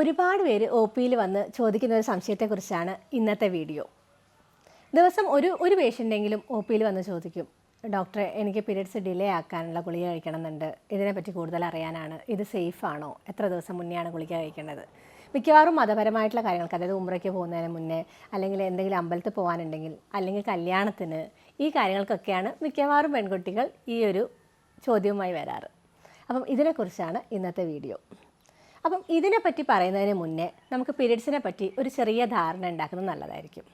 ഒരുപാട് പേര് ഒ പിയിൽ വന്ന് ചോദിക്കുന്ന ഒരു സംശയത്തെക്കുറിച്ചാണ് ഇന്നത്തെ വീഡിയോ. ദിവസം ഒരു ഒരു പേഷ്യന്റെങ്കിലും ഒ പിയിൽ വന്ന് ചോദിക്കും ഡോക്ടറെ എനിക്ക് പീരിയഡ്സ് ഡിലേ ആക്കാനുള്ള ഗുളിക കഴിക്കണമെന്നുണ്ട്. ഇതിനെപ്പറ്റി കൂടുതൽ അറിയാനാണ്. ഇത് സേഫ് ആണോ എത്ര ദിവസം മുന്നെയാണ് ഗുളിക കഴിക്കേണ്ടത്? മിക്കവാറും മതപരമായിട്ടുള്ള കാര്യങ്ങൾക്ക് അതായത് ഉമ്രയ്ക്ക് പോകുന്നതിന് മുന്നേ അല്ലെങ്കിൽ എന്തെങ്കിലും അമ്പലത്തിൽ പോകാനുണ്ടെങ്കിൽ അല്ലെങ്കിൽ കല്യാണത്തിന് ഈ കാര്യങ്ങൾക്കൊക്കെയാണ് മിക്കവാറും പെൺകുട്ടികൾ ഈ ഒരു ചോദ്യവുമായി വരാറ്. അപ്പം ഇതിനെക്കുറിച്ചാണ് ഇന്നത്തെ വീഡിയോ. അപ്പം ഇതിനെപ്പറ്റി പറയുന്നതിന് മുന്നേ നമുക്ക് പീരീഡ്സിനെ പറ്റി ഒരു ചെറിയ ധാരണ ഉണ്ടാക്കുന്നത് നല്ലതായിരിക്കും.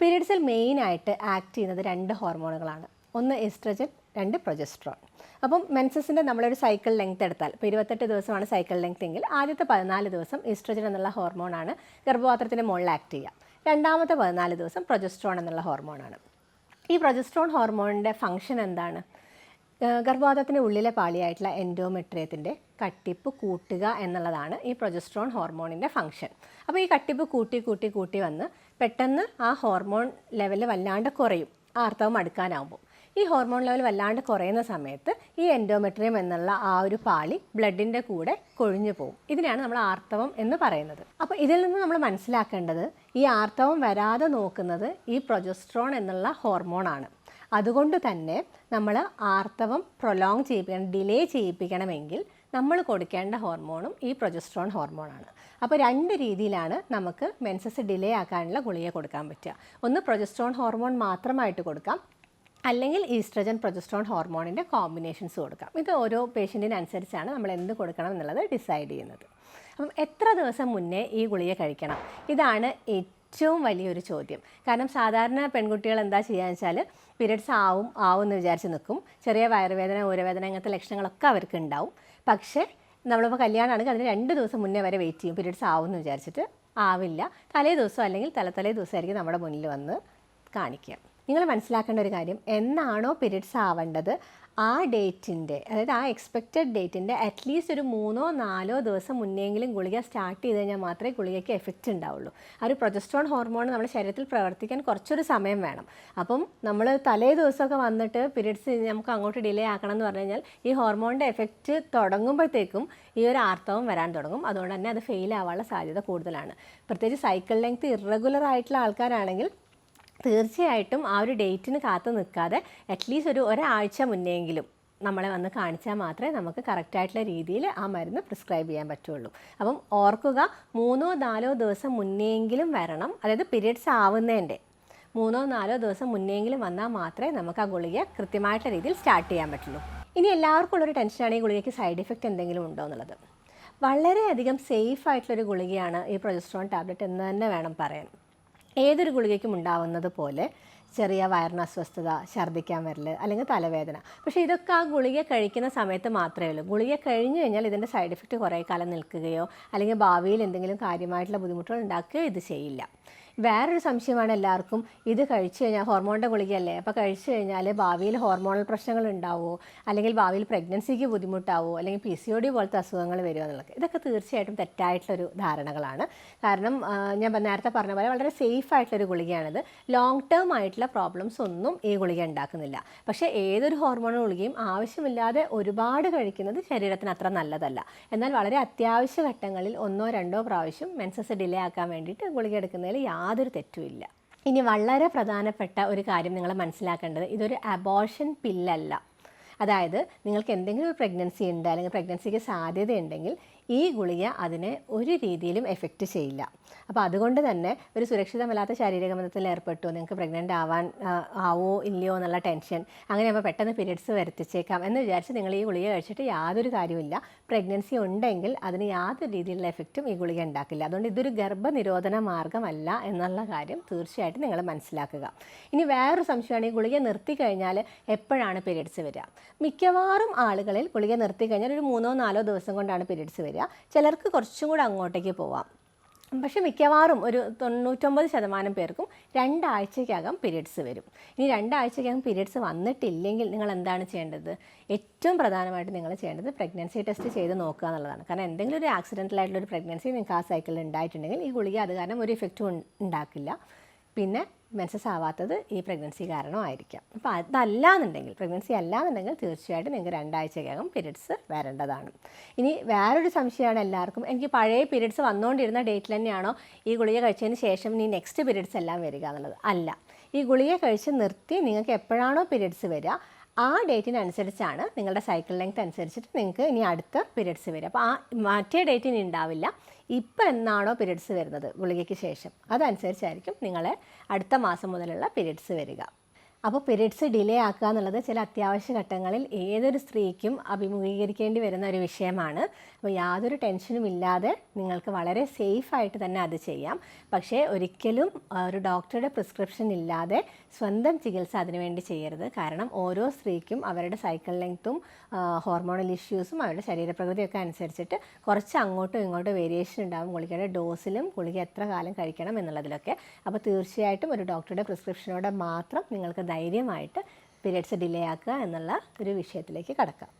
പീരീഡ്സിൽ മെയിനായിട്ട് ആക്ട് ചെയ്യുന്നത് രണ്ട് ഹോർമോണുകളാണ്. ഒന്ന് എസ്ട്രജൻ രണ്ട് പ്രൊജസ്ട്രോൺ. അപ്പം മെൻസസിന്റെ നമ്മളൊരു സൈക്കിൾ ലെങ്ത് എടുത്താൽ ഇപ്പോൾ ഇരുപത്തെട്ട് ദിവസമാണ് സൈക്കിൾ ലെങ്ത് എങ്കിൽ ആദ്യത്തെ പതിനാല് ദിവസം എസ്ട്രജൻ എന്നുള്ള ഹോർമോണാണ് ഗർഭപാത്രത്തിന്റെ മുകളിൽ ആക്ട് ചെയ്യുക. രണ്ടാമത്തെ പതിനാല് ദിവസം പ്രൊജസ്ട്രോൺ എന്നുള്ള ഹോർമോണാണ്. ഈ പ്രൊജസ്ട്രോൺ ഹോർമോണിന്റെ ഫംഗ്ഷൻ എന്താണ്? ഏഹ് ഗർഭപാത്രത്തിന്റെ ഉള്ളിലെ പാളിയായിട്ടുള്ള എൻഡോമെട്രിയത്തിന്റെ കട്ടിപ്പ് കൂട്ടുക എന്നുള്ളതാണ് ഈ പ്രൊജസ്ട്രോൺ ഹോർമോണിന്റെ ഫങ്ഷൻ അപ്പോൾ ഈ കട്ടിപ്പ് കൂട്ടി കൂട്ടി കൂട്ടി വന്ന് പെട്ടെന്ന് ആ ഹോർമോൺ ലെവൽ വല്ലാണ്ട് കുറയും. ആർത്തവം അടുക്കാനാവുമ്പോൾ. ഈ ഹോർമോൺ ലെവൽ വല്ലാണ്ട് കുറയുന്ന സമയത്ത് ഈ എൻഡോമെട്രിയം എന്നുള്ള ആ ഒരു പാളി ബ്ലഡിന്റെ കൂടെ കൊഴിഞ്ഞു പോകും. ഇതിനാണ് നമ്മൾ ആർത്തവം എന്ന് പറയുന്നത്. അപ്പോൾ ഇതിൽ നിന്ന് നമ്മൾ മനസ്സിലാക്കേണ്ടത് ഈ ആർത്തവം വരാതെ നോക്കുന്നത് ഈ പ്രൊജസ്ട്രോൺ എന്നുള്ള ഹോർമോണാണ് അതുകൊണ്ട് തന്നെ നമ്മൾ ആർത്തവം പ്രൊലോങ് ചെയ്യിപ്പിക്കണം ഡിലേ ചെയ്യിപ്പിക്കണമെങ്കിൽ നമ്മൾ കൊടുക്കേണ്ട ഹോർമോണും ഈ പ്രൊജസ്ട്രോൺ ഹോർമോണാണ് അപ്പോൾ രണ്ട് രീതിയിലാണ് നമുക്ക് മെൻസസ് ഡിലേ ആക്കാനുള്ള ഗുളിക കൊടുക്കാൻ പറ്റുക. ഒന്ന് പ്രൊജസ്ട്രോൺ ഹോർമോൺ മാത്രമായിട്ട് കൊടുക്കാം. അല്ലെങ്കിൽ ഈസ്ട്രജൻ പ്രൊജസ്ട്രോൺ ഹോർമോണിന്റെ കോമ്പിനേഷൻസ് കൊടുക്കാം. ഇത് ഓരോ പേഷ്യന്റിനനുസരിച്ചാണ് നമ്മൾ എന്ത് കൊടുക്കണം എന്നുള്ളത് ഡിസൈഡ് ചെയ്യുന്നത്. അപ്പം എത്ര ദിവസം മുന്നേ ഈ ഗുളിക കഴിക്കണം? ഇതാണ് ഏറ്റവും വലിയൊരു ചോദ്യം. കാരണം സാധാരണ പെൺകുട്ടികൾ എന്താ ചെയ്യുക വെച്ചാൽ പീരിയഡ്സ് ആവും ആവും എന്ന് വിചാരിച്ച് നിൽക്കും ചെറിയ വയറുവേദന ഊരവേദന അങ്ങനത്തെ ലക്ഷണങ്ങളൊക്കെ അവർക്ക് ഉണ്ടാവും. പക്ഷേ നമ്മളിപ്പോൾ കല്യാണമാണെങ്കിൽ അതിന് രണ്ട് ദിവസം മുന്നേ വരെ വെയിറ്റ് ചെയ്യും. പീരിയഡ്സ് ആവും എന്ന് വിചാരിച്ചിട്ട് ആവില്ല. തലേ ദിവസം അല്ലെങ്കിൽ തലത്തലേ ദിവസമായിരിക്കും നമ്മുടെ മുന്നിൽ വന്ന് കാണിക്കുക. നിങ്ങൾ മനസ്സിലാക്കേണ്ട ഒരു കാര്യം എന്നാണോ പീരിയഡ്സ് ആവേണ്ടത്? ആ ഡേറ്റിന്റെ അതായത് ആ എക്സ്പെക്റ്റഡ് ഡേറ്റിന്റെ അറ്റ്ലീസ്റ്റ് ഒരു മൂന്നോ നാലോ ദിവസം മുന്നെങ്കിലും ഗുളിക സ്റ്റാർട്ട് ചെയ്ത് കഴിഞ്ഞാൽ മാത്രമേ ഗുളികയ്ക്ക് എഫക്റ്റ് ഉണ്ടാവുള്ളൂ. ആ ഒരു പ്രൊജസ്ട്രോൺ ഹോർമോൺ നമ്മുടെ ശരീരത്തിൽ പ്രവർത്തിക്കാൻ കുറച്ചൊരു സമയം വേണം. അപ്പം നമ്മൾ തലേ ദിവസമൊക്കെ വന്നിട്ട് പീരീഡ്സ് നമുക്ക് അങ്ങോട്ട് ഡിലേ ആക്കണം എന്ന് പറഞ്ഞു കഴിഞ്ഞാൽ ഈ ഹോർമോണിന്റെ എഫക്റ്റ് തുടങ്ങുമ്പോഴത്തേക്കും ഈ ഒരു ആർത്തവം വരാൻ തുടങ്ങും. അതുകൊണ്ട് തന്നെ അത് ഫെയിൽ ആവാനുള്ള സാധ്യത കൂടുതലാണ്. പ്രത്യേകിച്ച് സൈക്കിൾ ലെങ്ത് ഇറഗുലർ ആയിട്ടുള്ള ആൾക്കാരാണെങ്കിൽ തീർച്ചയായിട്ടും ആ ഒരു ഡേറ്റിന് കാത്തു നിൽക്കാതെ അറ്റ്ലീസ്റ്റ് ഒരു ഒരാഴ്ച മുന്നെങ്കിലും നമ്മളെ വന്ന് കാണിച്ചാൽ മാത്രമേ നമുക്ക് കറക്റ്റായിട്ടുള്ള രീതിയിൽ ആ മരുന്ന് പ്രിസ്ക്രൈബ് ചെയ്യാൻ പറ്റുള്ളൂ. അപ്പം ഓർക്കുക മൂന്നോ നാലോ ദിവസം മുന്നെങ്കിലും വരണം. അതായത് പീരിയഡ്സ് ആവുന്നതിന്റെ മൂന്നോ നാലോ ദിവസം മുന്നെങ്കിലും വന്നാൽ മാത്രമേ നമുക്ക് ആ ഗുളിക കൃത്യമായിട്ടുള്ള രീതിയിൽ സ്റ്റാർട്ട് ചെയ്യാൻ പറ്റുള്ളൂ. ഇനി എല്ലാവർക്കും ഉള്ളൊരു ടെൻഷനാണ് ഈ ഗുളികയ്ക്ക് സൈഡ് ഇഫക്റ്റ് എന്തെങ്കിലും ഉണ്ടോ എന്നുള്ളത്. വളരെയധികം സേഫ് ആയിട്ടുള്ളൊരു ഗുളികയാണ് ഈ പ്രൊജസ്ട്രോൺ ടാബ്ലറ്റ് എന്ന് തന്നെ വേണം പറയാൻ. ഏതൊരു ഗുളികയ്ക്കും ഉണ്ടാവുന്നത് പോലെ ചെറിയ വയറിന് അസ്വസ്ഥത ഛർദ്ദിക്കാൻ വരൽ അല്ലെങ്കിൽ തലവേദന. പക്ഷേ ഇതൊക്കെ ആ ഗുളിക കഴിക്കുന്ന സമയത്ത് മാത്രമേ ഉള്ളൂ. ഗുളിക കഴിഞ്ഞു കഴിഞ്ഞാൽ ഇതിന്റെ സൈഡ് എഫക്റ്റ് കുറേ കാലം നിൽക്കുകയോ അല്ലെങ്കിൽ ഭാവിയിൽ എന്തെങ്കിലും കാര്യമായിട്ടുള്ള ബുദ്ധിമുട്ടുകൾ ഉണ്ടാക്കുകയോ ഇത് ചെയ്യില്ല. വേറൊരു സംശയമാണ് എല്ലാവർക്കും. ഇത് കഴിച്ചു കഴിഞ്ഞാൽ ഹോർമോണിന്റെ ഗുളികയല്ലേ? അപ്പോൾ കഴിച്ചു കഴിഞ്ഞാൽ ഭാവിയിൽ ഹോർമോണൽ പ്രശ്നങ്ങൾ ഉണ്ടാവുമോ അല്ലെങ്കിൽ ഭാവിയിൽ പ്രഗ്നൻസിക്ക് ബുദ്ധിമുട്ടാവുമോ അല്ലെങ്കിൽ പി സി ഒ ഡി പോലത്തെ അസുഖങ്ങൾ വരുമോ എന്നുള്ളത്. ഇതൊക്കെ തീർച്ചയായിട്ടും തെറ്റായിട്ടുള്ളൊരു ധാരണകളാണ്. കാരണം ഞാൻ നേരത്തെ പറഞ്ഞ പോലെ വളരെ സേഫ് ആയിട്ടുള്ളൊരു ഗുളികയാണിത്. ലോങ് ടേം ആയിട്ടുള്ള പ്രോബ്ലംസ് ഒന്നും ഈ ഗുളിക ഉണ്ടാക്കുന്നില്ല. പക്ഷേ ഏതൊരു ഹോർമോൺ ഗുളികയും ആവശ്യമില്ലാതെ ഒരുപാട് കഴിക്കുന്നത് ശരീരത്തിന് അത്ര നല്ലതല്ല. എന്നാൽ വളരെ അത്യാവശ്യ ഘട്ടങ്ങളിൽ ഒന്നോ രണ്ടോ പ്രാവശ്യം മെൻസസ് ഡിലേ ആക്കാൻ വേണ്ടിയിട്ട് ഗുളിക എടുക്കുന്നതിൽ യാതൊരു തെറ്റുമില്ല ഇനി വളരെ പ്രധാനപ്പെട്ട ഒരു കാര്യം നിങ്ങൾ മനസ്സിലാക്കേണ്ടത് ഇതൊരു അബോർഷൻ പില്ലല്ല അതായത് നിങ്ങൾക്ക് എന്തെങ്കിലും ഒരു പ്രഗ്നൻസി ഉണ്ട് അല്ലെങ്കിൽ പ്രഗ്നൻസിക്ക് സാധ്യതയുണ്ടെങ്കിൽ ഈ ഗുളിക അതിനെ ഒരു രീതിയിലും എഫക്റ്റ് ചെയ്യില്ല. അപ്പോൾ അതുകൊണ്ട് തന്നെ ഒരു സുരക്ഷിതമല്ലാത്ത ശാരീരിക ബന്ധത്തിൽ ഏർപ്പെട്ടു നിങ്ങൾക്ക് പ്രഗ്നന്റ് ആവാൻ ആവോ ഇല്ലയോ എന്നുള്ള ടെൻഷൻ അങ്ങനെ ആകുമ്പോൾ പെട്ടെന്ന് പീരിയഡ്സ് വരുത്തിച്ചേക്കാം എന്ന് വിചാരിച്ച് നിങ്ങൾ ഈ ഗുളിക കഴിച്ചിട്ട് യാതൊരു കാര്യമില്ല പ്രഗ്നൻസി ഉണ്ടെങ്കിൽ അതിന് യാതൊരു രീതിയിലുള്ള എഫക്റ്റും ഈ ഗുളിക ഉണ്ടാക്കില്ല. അതുകൊണ്ട് ഇതൊരു ഗർഭനിരോധന മാർഗമല്ല എന്നുള്ള കാര്യം തീർച്ചയായിട്ടും നിങ്ങൾ മനസ്സിലാക്കുക. ഇനി വേറൊരു സംശയമാണ് ഈ ഗുളിക നിർത്തി കഴിഞ്ഞാൽ എപ്പോഴാണ് പീരിയഡ്സ് വരിക? മിക്കവാറും ആളുകളിൽ ഗുളിക നിർത്തി കഴിഞ്ഞാൽ ഒരു മൂന്നോ നാലോ ദിവസം കൊണ്ടാണ് പീരിയഡ്സ് വരിക. ചിലർക്ക് കുറച്ചും കൂടെ അങ്ങോട്ടേക്ക് പോവാം. പക്ഷെ മിക്കവാറും ഒരു തൊണ്ണൂറ്റൊമ്പത് ശതമാനം പേർക്കും രണ്ടാഴ്ചയ്ക്കകം പീരിയഡ്സ് വരും. ഇനി രണ്ടാഴ്ചയ്ക്കകം പീരിയഡ്സ് വന്നിട്ടില്ലെങ്കിൽ നിങ്ങൾ എന്താണ് ചെയ്യേണ്ടത്? ഏറ്റവും പ്രധാനമായിട്ട് നിങ്ങൾ ചെയ്യേണ്ടത് പ്രഗ്നൻസി ടെസ്റ്റ് ചെയ്ത് നോക്കുക എന്നുള്ളതാണ്. കാരണം എന്തെങ്കിലും ഒരു ആക്സിഡന്റൽ ആയിട്ടുള്ള ഒരു പ്രഗ്നൻസി നിങ്ങൾക്ക് ആ സൈക്കിളിൽ ഉണ്ടായിട്ടുണ്ടെങ്കിൽ ഈ ഗുളിക അത് കാരണം ഒരു ഇഫക്റ്റും ഉണ്ടാക്കില്ല. പിന്നെ മെൻസസ് ആവാത്തത് ഈ പ്രഗ്നൻസി കാരണമായിരിക്കാം. അപ്പോൾ അതല്ല എന്നുണ്ടെങ്കിൽ പ്രഗ്നൻസി അല്ലാന്നുണ്ടെങ്കിൽ തീർച്ചയായിട്ടും നിങ്ങൾക്ക് രണ്ടാഴ്ചക്കകം പീരിയഡ്സ് വരേണ്ടതാണ്. ഇനി വേറൊരു സംശയമാണ് എല്ലാവർക്കും. എനിക്ക് പഴയ പീരിയഡ്സ് വന്നുകൊണ്ടിരുന്ന ഡേറ്റിൽ തന്നെയാണോ ഈ ഗുളിക കഴിച്ചതിന് ശേഷം ഇനി നെക്സ്റ്റ് പീരിയഡ്സ് എല്ലാം വരിക എന്നുള്ളത്? അല്ല. ഈ ഗുളിക കഴിച്ച് നിർത്തി നിങ്ങൾക്ക് എപ്പോഴാണോ പീരിയഡ്സ് വരിക ആ ഡേറ്റിനനുസരിച്ചാണ് നിങ്ങളുടെ സൈക്കിൾ ലെങ്ത് അനുസരിച്ചിട്ട് നിങ്ങൾക്ക് ഇനി അടുത്ത പീരീഡ്സ് വരും അപ്പോൾ ആ മറ്റേ ഡേറ്റിന് ഉണ്ടാവില്ല ഇപ്പം എന്നാണോ പീരീഡ്സ് വരുന്നത്? ഗുളികയ്ക്ക് ശേഷം. അതനുസരിച്ചായിരിക്കും നിങ്ങളെ അടുത്ത മാസം മുതലുള്ള പീരീഡ്സ് വരിക. അപ്പോൾ പീരീഡ്സ് ഡിലേ ആക്കുക എന്നുള്ളത് ചില അത്യാവശ്യ ഘട്ടങ്ങളിൽ ഏതൊരു സ്ത്രീക്കും അഭിമുഖീകരിക്കേണ്ടി വരുന്ന ഒരു വിഷയമാണ്. അപ്പോൾ യാതൊരു ടെൻഷനും ഇല്ലാതെ നിങ്ങൾക്ക് വളരെ സേഫായിട്ട് തന്നെ അത് ചെയ്യാം. പക്ഷേ ഒരിക്കലും ഒരു ഡോക്ടറുടെ പ്രിസ്ക്രിപ്ഷൻ ഇല്ലാതെ സ്വന്തം ചികിത്സ അതിനുവേണ്ടി ചെയ്യരുത്. കാരണം ഓരോ സ്ത്രീക്കും അവരുടെ സൈക്കിൾ ലെങ്ത്തും ഹോർമോണൽ ഇഷ്യൂസും അവരുടെ ശരീരപ്രകൃതിയൊക്കെ അനുസരിച്ചിട്ട് കുറച്ച് അങ്ങോട്ടും ഇങ്ങോട്ടും വേരിയേഷൻ ഉണ്ടാകും ഗുളികയുടെ ഡോസിലും ഗുളിക എത്ര കാലം കഴിക്കണം എന്നുള്ളതിലൊക്കെ. അപ്പോൾ തീർച്ചയായിട്ടും ഒരു ഡോക്ടറുടെ പ്രിസ്ക്രിപ്ഷനോടെ മാത്രം നിങ്ങൾക്ക് ധൈര്യമായിട്ട് പീരിയഡ്സ് ഡിലേ ആക്കുക എന്നുള്ള ഒരു വിഷയത്തിലേക്ക് കടക്കാം.